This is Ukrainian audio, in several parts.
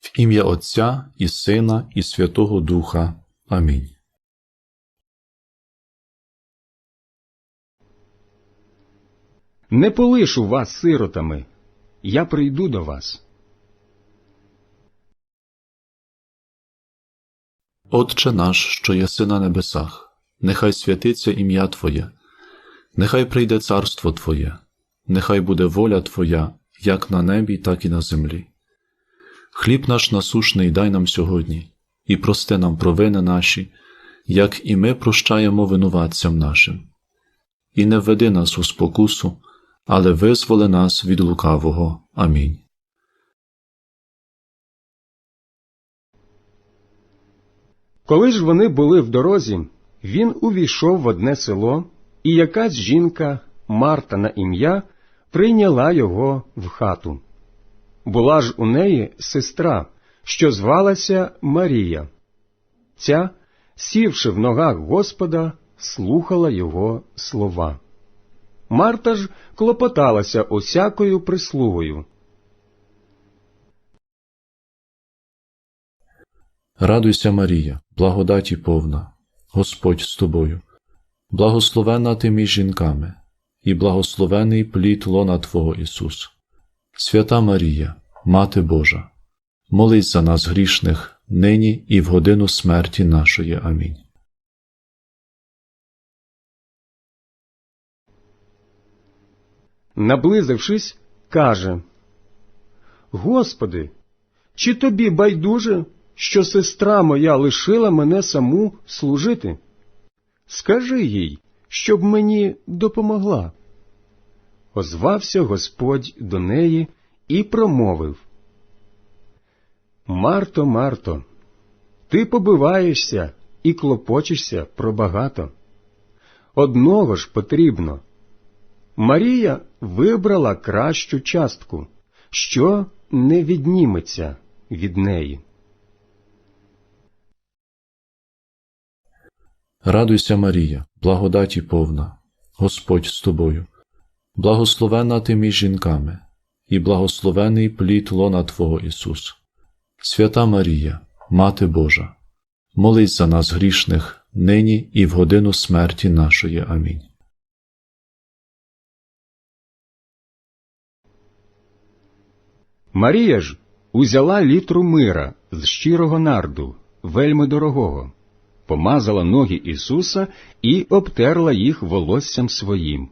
В ім'я Отця і Сина, і Святого Духа. Амінь. Не полишу вас сиротами, я прийду до вас. Отче наш, що єси на небесах, нехай святиться ім'я Твоє, нехай прийде царство Твоє, нехай буде воля Твоя, як на небі, так і на землі. Хліб наш насушний дай нам сьогодні, і прости нам провини наші, як і ми прощаємо винуватцям нашим. І не введи нас у спокусу, але визволи нас від лукавого. Амінь. Коли ж вони були в дорозі, він увійшов в одне село, і якась жінка, Марта на ім'я, прийняла його в хату. Була ж у неї сестра, що звалася Марія. Ця, сівши в ногах Господа, слухала його слова. Марта ж клопоталася усякою прислугою. Радуйся, Марія, благодаті повна, Господь з тобою, благословена ти між жінками, і благословений плід лона Твого Ісус. Свята Марія, Мати Божа, молись за нас грішних, нині і в годину смерті нашої. Амінь. Наблизившись, каже Господи, чи тобі байдуже, що сестра моя лишила мене саму служити? Скажи їй, щоб мені допомогла. Озвався Господь до неї і промовив Марто, Марто, ти побиваєшся і клопочешся про багато. Одного ж потрібно. Марія вибрала кращу частку, що не відніметься від неї. Радуйся, Марія, благодаті повна, Господь з тобою, благословена ти між жінками, і благословений плід лона Твого Ісус. Свята Марія, Мати Божа, молись за нас грішних, нині і в годину смерті нашої. Амінь. Марія ж узяла літру мира з щирого нарду, вельми дорогого, помазала ноги Ісуса і обтерла їх волоссям своїм.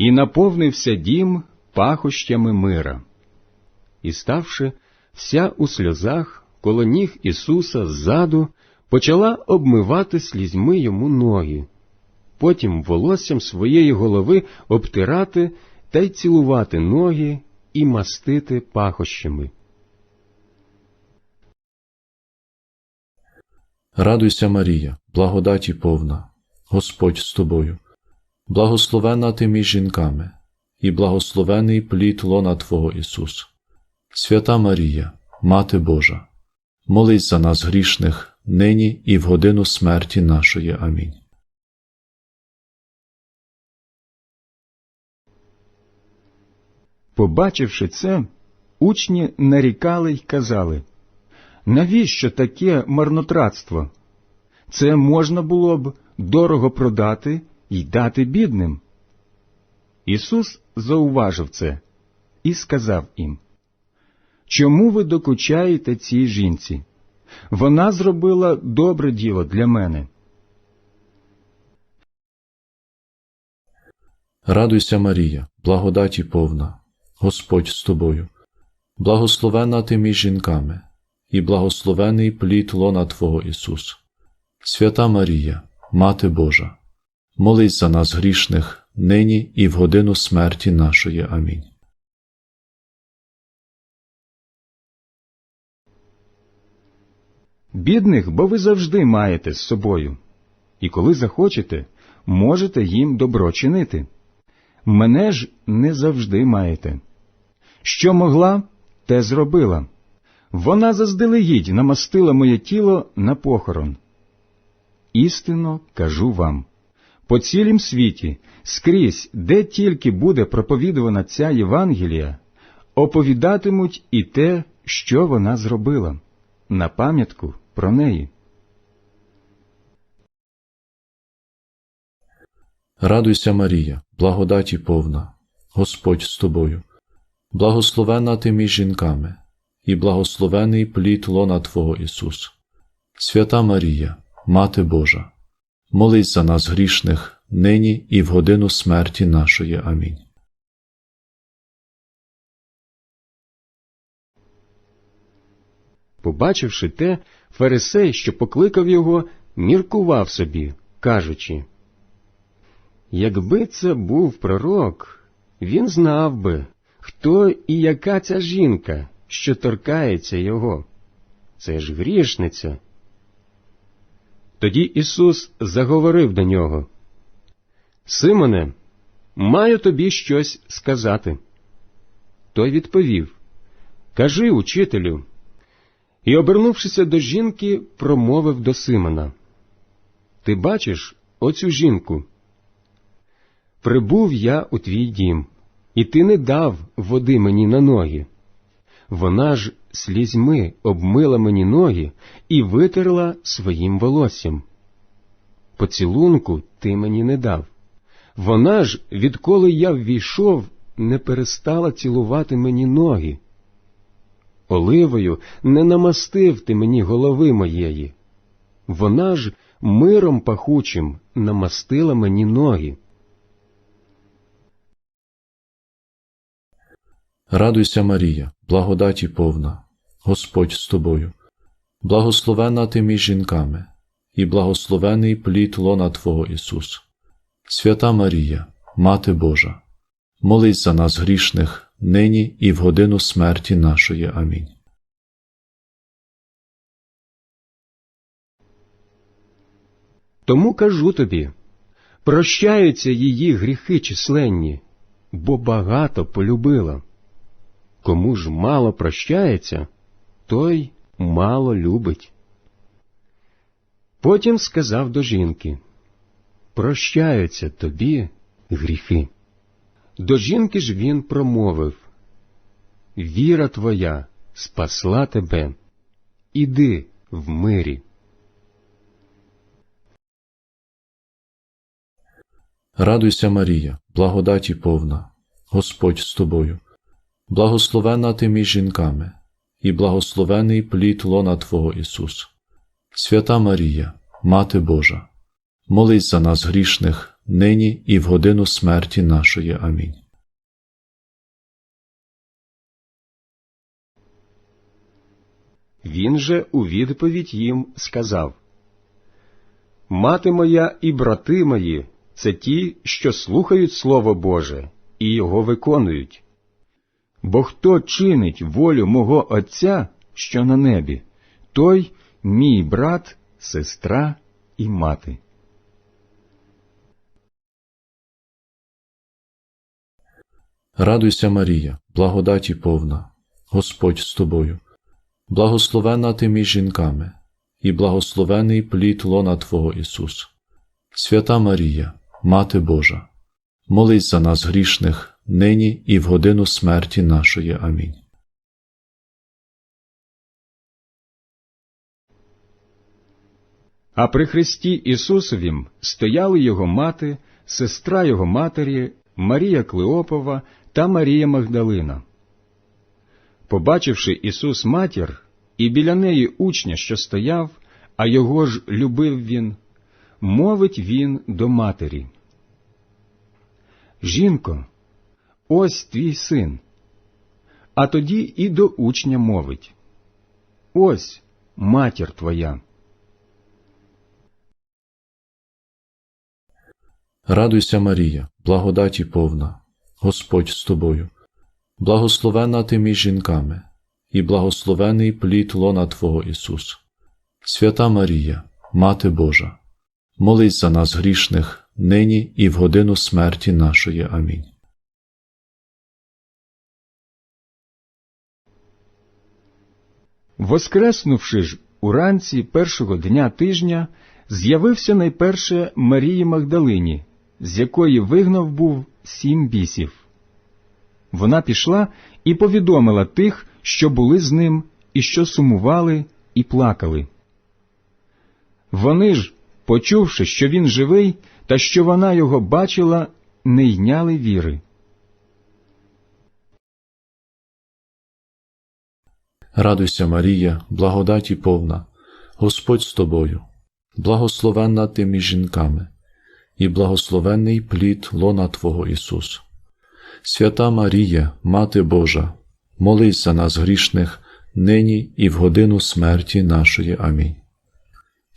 І наповнився дім пахощами мира. І ставши вся у сльозах коло ніг Ісуса ззаду, почала обмивати слізьми йому ноги, потім волоссям своєї голови обтирати та й цілувати ноги і мастити пахощами. Радуйся, Марія, благодаті повна, Господь з тобою, благословена ти між жінками, і благословений плід лона Твого Ісус. Свята Марія, Мати Божа, молись за нас грішних, нині і в годину смерті нашої. Амінь. Побачивши це, учні нарікали й казали навіщо таке марнотратство? Це можна було б дорого продати й дати бідним. Ісус зауважив це і сказав їм Чому ви докучаєте цій жінці? Вона зробила добре діло для мене. Радуйся, Марія, благодаті повна, Господь з тобою, благословена ти між жінками, і благословений плід лона Твого Ісус. Свята Марія, Мати Божа, молись за нас грішних, нині і в годину смерті нашої. Амінь. Бідних, бо ви завжди маєте з собою, і коли захочете, можете їм добро чинити. Мене ж не завжди маєте. Що могла, те зробила. Вона заздалегідь намастила моє тіло на похорон. Істинно кажу вам по цілім світі, скрізь, де тільки буде проповідувана ця Євангелія, оповідатимуть і те, що вона зробила, на пам'ятку про неї. Радуйся, Марія, благодаті повна, Господь з тобою, благословена ти між жінками, і благословений плід лона Твого Ісус. Свята Марія, Мати Божа, молись за нас грішних, нині і в годину смерті нашої. Амінь. Побачивши те, фарисей, що покликав його, міркував собі, кажучи, Якби це був пророк, він знав би, хто і яка ця жінка, що торкається його. Це ж грішниця. Тоді Ісус заговорив до нього. Симоне, маю тобі щось сказати. Той відповів Кажи, учителю. І, обернувшися до жінки, промовив до Симона Ти бачиш оцю жінку? Прибув я у твій дім, і ти не дав води мені на ноги. Вона ж слізьми обмила мені ноги і витерла своїм волоссям. Поцілунку ти мені не дав. Вона ж, відколи я ввійшов, не перестала цілувати мені ноги. Оливою не намастив ти мені голови моєї. Вона ж миром пахучим намастила мені ноги. Радуйся, Марія, благодаті повна, Господь з тобою, благословена ти між жінками, і благословений плід лона Твого Ісус. Свята Марія, Мати Божа, молись за нас грішних, нині і в годину смерті нашої. Амінь. Тому кажу тобі, прощаються її гріхи численні, бо багато полюбила. Кому ж мало прощається, той мало любить. Потім сказав до жінки Прощаються тобі гріхи. До жінки ж він промовив Віра твоя спасла тебе, іди в мирі. Радуйся, Марія, благодаті повна, Господь з тобою, благословена ти між жінками, і благословений плід лона Твого Ісус. Свята Марія, Мати Божа, молись за нас грішних, нині і в годину смерті нашої. Амінь. Він же у відповідь їм сказав Мати моя і брати мої це ті, що слухають Слово Боже і його виконують. Бо хто чинить волю мого Отця, що на небі, той мій брат, сестра і мати. Радуйся, Марія, благодаті повна, Господь з тобою, благословена ти між жінками, і благословений плід лона Твого Ісус. Свята Марія, Мати Божа, молись за нас грішних, нині і в годину смерті нашої. Амінь. А при Христі Ісусовім стояли його мати, сестра його матері, Марія Клеопова та Марія Магдалина. Побачивши Ісус матір, і біля неї учня, що стояв, а його ж любив він, мовить він до матері. Жінко, ось твій син. А тоді і до учня мовить. Ось матір твоя. Радуйся, Марія, благодаті повна, Господь з тобою, благословена ти між жінками, і благословений плід лона Твого Ісус. Свята Марія, Мати Божа, молись за нас грішних, нині і в годину смерті нашої. Амінь. Воскреснувши ж уранці першого дня тижня, з'явився найперше Марії Магдалині, з якої вигнав був сім бісів. Вона пішла і повідомила тих, що були з ним, і що сумували і плакали. Вони ж, почувши, що він живий, та що вона його бачила, не йняли віри. Радуйся, Марія, благодаті повна, Господь з тобою, благословенна ти між жінками, і благословенний плід лона Твого Ісус. Свята Марія, Мати Божа, молись за нас грішних, нині і в годину смерті нашої. Амінь.